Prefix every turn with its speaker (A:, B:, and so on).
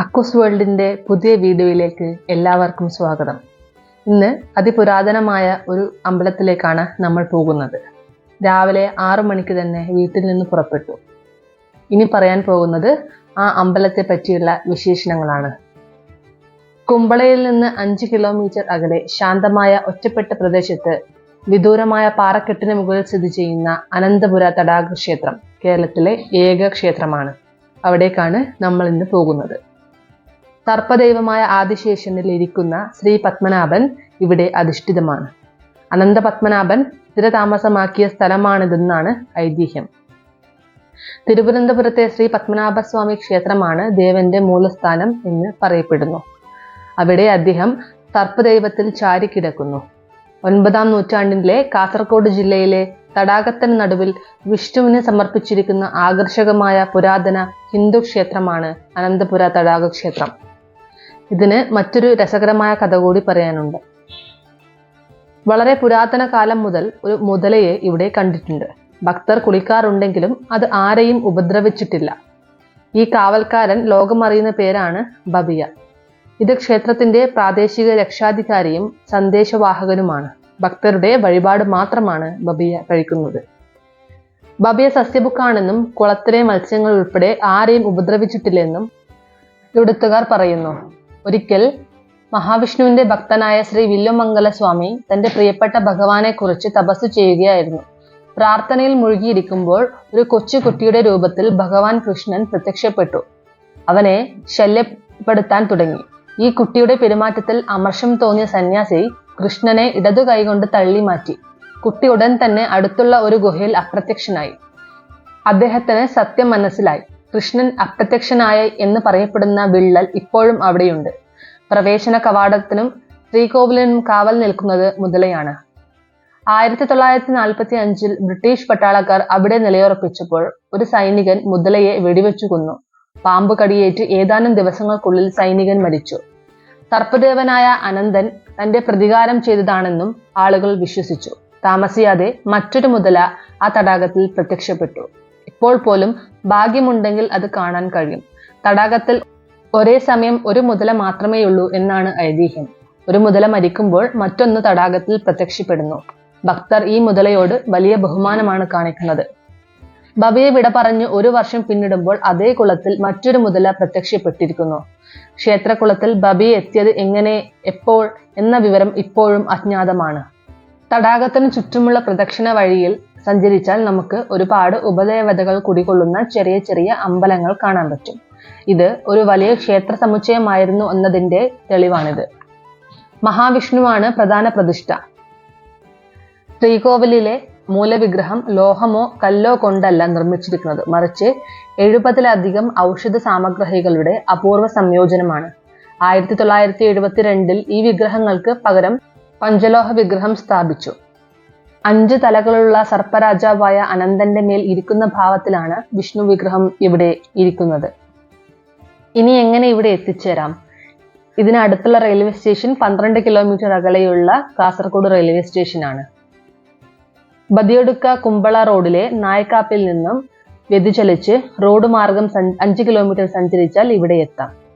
A: അക്കൂസ് വേൾഡിന്റെ പുതിയ വീഡിയോയിലേക്ക് എല്ലാവർക്കും സ്വാഗതം. ഇന്ന് അതിപുരാതനമായ ഒരു അമ്പലത്തിലേക്കാണ് നമ്മൾ പോകുന്നത്. രാവിലെ ആറു മണിക്ക് തന്നെ വീട്ടിൽ നിന്ന് പുറപ്പെട്ടു. ഇനി പറയാൻ പോകുന്നത് ആ അമ്പലത്തെ പറ്റിയുള്ള വിശേഷണങ്ങളാണ്. കുമ്പളയിൽ നിന്ന് അഞ്ച് കിലോമീറ്റർ അകലെ ശാന്തമായ ഒറ്റപ്പെട്ട പ്രദേശത്ത് വിദൂരമായ പാറക്കെട്ടിന് മുകളിൽ സ്ഥിതി ചെയ്യുന്ന അനന്തപുര തടാക ക്ഷേത്രം കേരളത്തിലെ ഏക ക്ഷേത്രമാണ് അവിടേക്കാണ് നമ്മൾ ഇന്ന് പോകുന്നത്. സർപ്പദൈവമായ ആദിശേഷനിൽ ഇരിക്കുന്ന ശ്രീ പത്മനാഭൻ ഇവിടെ അധിഷ്ഠിതമാണ്. അനന്ത പത്മനാഭൻ സ്ഥിരതാമസമാക്കിയ സ്ഥലമാണിതെന്നാണ് ഐതിഹ്യം. തിരുവനന്തപുരത്തെ ശ്രീ പത്മനാഭസ്വാമി ക്ഷേത്രമാണ് ദേവന്റെ മൂലസ്ഥാനം എന്ന് പറയപ്പെടുന്നു. അവിടെ അദ്ദേഹം സർപ്പദൈവത്തിൽ ചാരിക്കിടക്കുന്നു. ഒൻപതാം നൂറ്റാണ്ടിലെ കാസർഗോഡ് ജില്ലയിലെ തടാകത്തിന് നടുവിൽ വിഷ്ണുവിന് സമർപ്പിച്ചിരിക്കുന്ന ആകർഷകമായ പുരാതന ഹിന്ദു ക്ഷേത്രമാണ് അനന്തപുര തടാക ക്ഷേത്രം ഇതിന് മറ്റൊരു രസകരമായ കഥ കൂടി പറയാനുണ്ട്. വളരെ പുരാതന കാലം മുതൽ ഒരു മുതലയെ ഇവിടെ കണ്ടിട്ടുണ്ട്. ഭക്തർ കുളിക്കാറുണ്ടെങ്കിലും അത് ആരെയും ഉപദ്രവിച്ചിട്ടില്ല. ഈ കാവൽക്കാരൻ ലോകമറിയുന്ന പേരാണ് ബബിയ. ഇത് ക്ഷേത്രത്തിന്റെ പ്രാദേശിക രക്ഷാധികാരിയും സന്ദേശവാഹകനുമാണ്. ഭക്തരുടെ വഴിപാട് മാത്രമാണ് ബബിയ കഴിക്കുന്നത്. ബബിയ സസ്യബുക്കാണെന്നും കുളത്തിലെ മത്സ്യങ്ങൾ ഉൾപ്പെടെ ആരെയും ഉപദ്രവിച്ചിട്ടില്ലെന്നും ഇവിടുത്തുകാർ പറയുന്നു. ഒരിക്കൽ മഹാവിഷ്ണുവിന്റെ ഭക്തനായ ശ്രീ വില്ലുമംഗല സ്വാമി തന്റെ പ്രിയപ്പെട്ട ഭഗവാനെ കുറിച്ച് തപസ് ചെയ്യുകയായിരുന്നു. പ്രാർത്ഥനയിൽ മുഴുകിയിരിക്കുമ്പോൾ ഒരു കൊച്ചു കുട്ടിയുടെ രൂപത്തിൽ ഭഗവാൻ കൃഷ്ണൻ പ്രത്യക്ഷപ്പെട്ടു. അവനെ ശല്യപ്പെടുത്താൻ തുടങ്ങി. ഈ കുട്ടിയുടെ പെരുമാറ്റത്തിൽ അമർഷം തോന്നിയ സന്യാസി കൃഷ്ണനെ ഇടതു കൈകൊണ്ട് തള്ളി മാറ്റി. കുട്ടി ഉടൻ തന്നെ അടുത്തുള്ള ഒരു ഗുഹയിൽ അപ്രത്യക്ഷനായി. അദ്ദേഹത്തിന് സത്യം മനസ്സിലായി. കൃഷ്ണൻ അപ്രത്യക്ഷനായ എന്ന് പറയപ്പെടുന്ന വിള്ളൽ ഇപ്പോഴും അവിടെയുണ്ട്. പ്രവേശന കവാടത്തിനും ശ്രീകോവിലിനും കാവൽ നിൽക്കുന്നത് മുതലയാണ്. ആയിരത്തി തൊള്ളായിരത്തി നാൽപ്പത്തി അഞ്ചിൽ ബ്രിട്ടീഷ് പട്ടാളക്കാർ അവിടെ നിലയുറപ്പിച്ചപ്പോൾ ഒരു സൈനികൻ മുതലയെ വെടിവെച്ചു കൊന്നു. പാമ്പ് കടിയേറ്റ് ഏതാനും ദിവസങ്ങൾക്കുള്ളിൽ സൈനികൻ മരിച്ചു. സർപ്പദേവനായ അനന്തൻ തന്റെ പ്രതികാരം ചെയ്തതാണെന്നും ആളുകൾ വിശ്വസിച്ചു. താമസിയാതെ മറ്റൊരു മുതല ആ തടാകത്തിൽ പ്രത്യക്ഷപ്പെട്ടു. ഇപ്പോൾ പോലും ഭാഗ്യമുണ്ടെങ്കിൽ അത് കാണാൻ കഴിയും. തടാകത്തിൽ ഒരേ സമയം ഒരു മുതല മാത്രമേയുള്ളൂ എന്നാണ് ഐതിഹ്യം. ഒരു മുതല മരിക്കുമ്പോൾ മറ്റൊന്ന് തടാകത്തിൽ പ്രത്യക്ഷപ്പെടുന്നു. ഭക്തർ ഈ മുതലയോട് വലിയ ബഹുമാനമാണ് കാണിക്കുന്നത്. ബബയെ വിട പറഞ്ഞ് ഒരു വർഷം പിന്നിടുമ്പോൾ അതേ കുളത്തിൽ മറ്റൊരു മുതല പ്രത്യക്ഷപ്പെട്ടിരിക്കുന്നു. ക്ഷേത്രകുളത്തിൽ ബബി എത്തിയത് എങ്ങനെ എപ്പോൾ എന്ന വിവരം ഇപ്പോഴും അജ്ഞാതമാണ്. തടാകത്തിന് ചുറ്റുമുള്ള പ്രദക്ഷിണ വഴിയിൽ സഞ്ചരിച്ചാൽ നമുക്ക് ഒരുപാട് ഉപദേവതകൾ കുടികൊള്ളുന്ന ചെറിയ ചെറിയ അമ്പലങ്ങൾ കാണാൻ പറ്റും. ഇത് ഒരു വലിയ ക്ഷേത്ര സമുച്ചയമായിരുന്നു എന്നതിന്റെ തെളിവാണിത്. മഹാവിഷ്ണുവാണ് പ്രധാന പ്രതിഷ്ഠ. ശ്രീകോവിലിലെ മൂലവിഗ്രഹം ലോഹമോ കല്ലോ കൊണ്ടല്ല നിർമ്മിച്ചിരിക്കുന്നത്. മറിച്ച് എഴുപതിലധികം ഔഷധ സാമഗ്രഹികളുടെ അപൂർവ സംയോജനമാണ്. ആയിരത്തി തൊള്ളായിരത്തി എഴുപത്തിരണ്ടിൽ ഈ വിഗ്രഹങ്ങൾക്ക് പകരം പഞ്ചലോഹ വിഗ്രഹം സ്ഥാപിച്ചു. അഞ്ച് തലകളുള്ള സർപ്പരാജാവായ അനന്തന്റെ മേൽ ഇരിക്കുന്ന ഭാവത്തിലാണ് വിഷ്ണു വിഗ്രഹം ഇവിടെ ഇരിക്കുന്നത്. ഇനി എങ്ങനെ ഇവിടെ എത്തിച്ചേരാം? ഇതിനടുത്തുള്ള റെയിൽവേ സ്റ്റേഷൻ പന്ത്രണ്ട് കിലോമീറ്റർ അകലെയുള്ള കാസർഗോഡ് റെയിൽവേ സ്റ്റേഷനാണ്. ബദിയൊടുക്ക കുമ്പള റോഡിലെ നായക്കാപ്പിൽ നിന്നും വ്യതിചലിച്ച് റോഡ് മാർഗം അഞ്ച് കിലോമീറ്റർ സഞ്ചരിച്ചാൽ ഇവിടെ എത്താം.